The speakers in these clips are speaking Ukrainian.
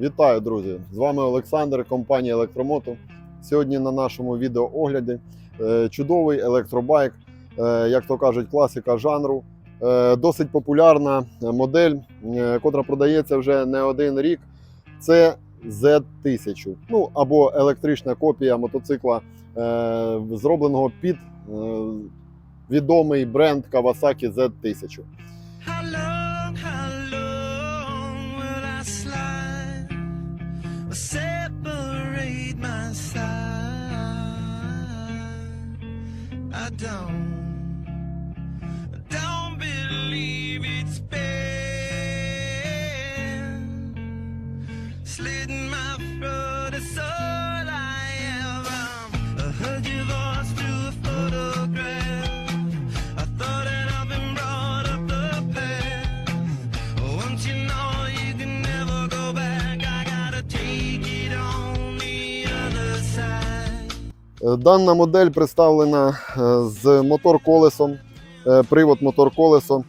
Вітаю, друзі! З вами Олександр, компанія Електромото. Сьогодні на нашому відеоогляді е, чудовий електробайк, е, як то кажуть, класика жанру. Е, Досить популярна модель, котра продається вже не один рік. Це Z1000, ну або електрична копія мотоцикла, зробленого під відомий бренд Kawasaki Z1000. down. Дана модель представлена е, з мотор-колесом, е, привод мотор-колесо.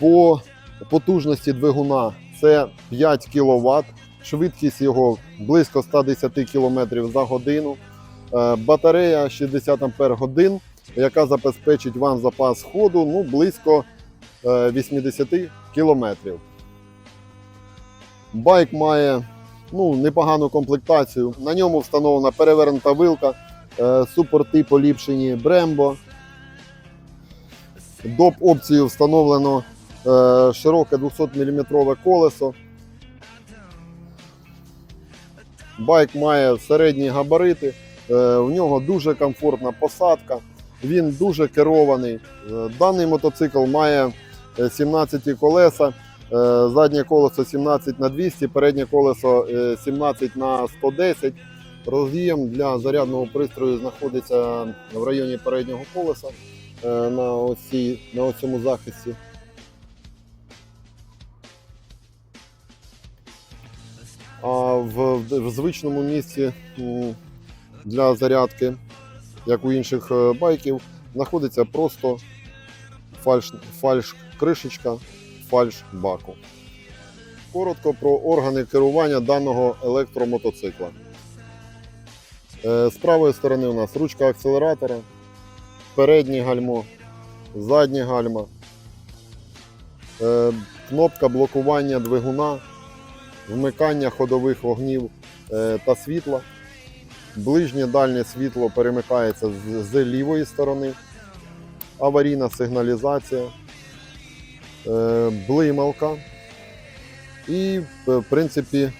По потужності двигуна це 5 кВт, швидкість його близько 110 км за годину. Е, Батарея 60 Ампер годин, яка забезпечить вам запас ходу ну, близько е, 80 км. Байк має ну, непогану комплектацію. На ньому встановлена перевернута вилка, е, супорти поліпшені Brembo. Доп опцію встановлено е, широке 200 мм колесо. Байк має середні габарити, е, в нього дуже комфортна посадка, він дуже керований. Е, Даний мотоцикл має е, 17 колеса, е, заднє колесо 17 на 200, переднє колесо е, 17 на 110. Роз'єм для зарядного пристрою знаходиться в районі переднього колеса е, на, ось цій- на ось цьому захисті. А в, в звичному місці для зарядки, як у інших е, байків, знаходиться просто фальш, фальш кришечка, фальш баку. Коротко про органи керування даного електромотоцикла. Е, З правої сторони у нас ручка акселератора, переднє гальмо, заднє гальма, е, кнопка блокування двигуна, вмикання ходових вогнів е, та світла. Ближнє дальнє світло перемикається з, лівої сторони, аварійна сигналізація, блималка. І, в принципі,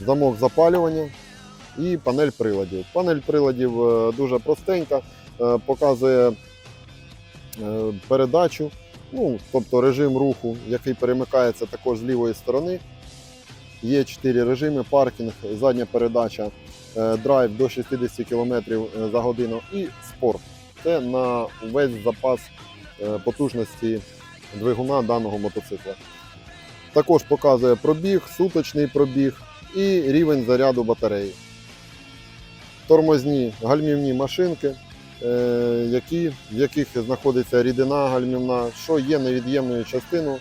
замок запалювання і панель приладів. Панель приладів е, дуже простенька, е, показує е, передачу, ну, тобто режим руху, який перемикається також з лівої сторони. Є 4 режими: паркінг, задня передача, драйв до 60 км за годину і спорт. Це на весь запас потужності двигуна даного мотоцикла. Також показує пробіг, суточний пробіг і рівень заряду батареї тормозні гальмівні машинки, е, які, в яких знаходиться рідина гальмівна, що є невід'ємною частиною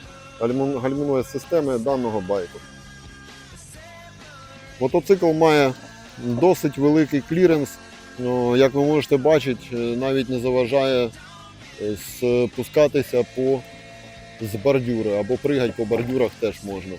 гальмівної системи даного байку. Мотоцикл має досить великий кліренс. Ну, як ви можете бачити, е, навіть не заважає е, спускатися по з бордюри або пригати по бордюрах теж можна.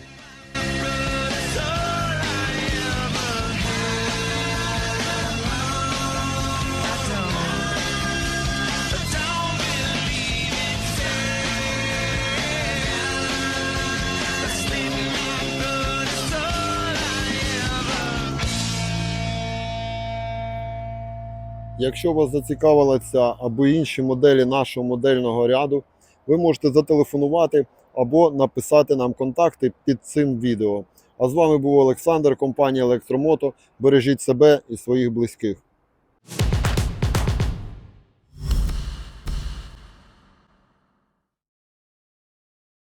Якщо вас зацікавила ця або інші моделі нашого модельного ряду, ви можете зателефонувати або написати нам контакти під цим відео. А з вами був Олександр, компанія Електромото. Бережіть себе і своїх близьких.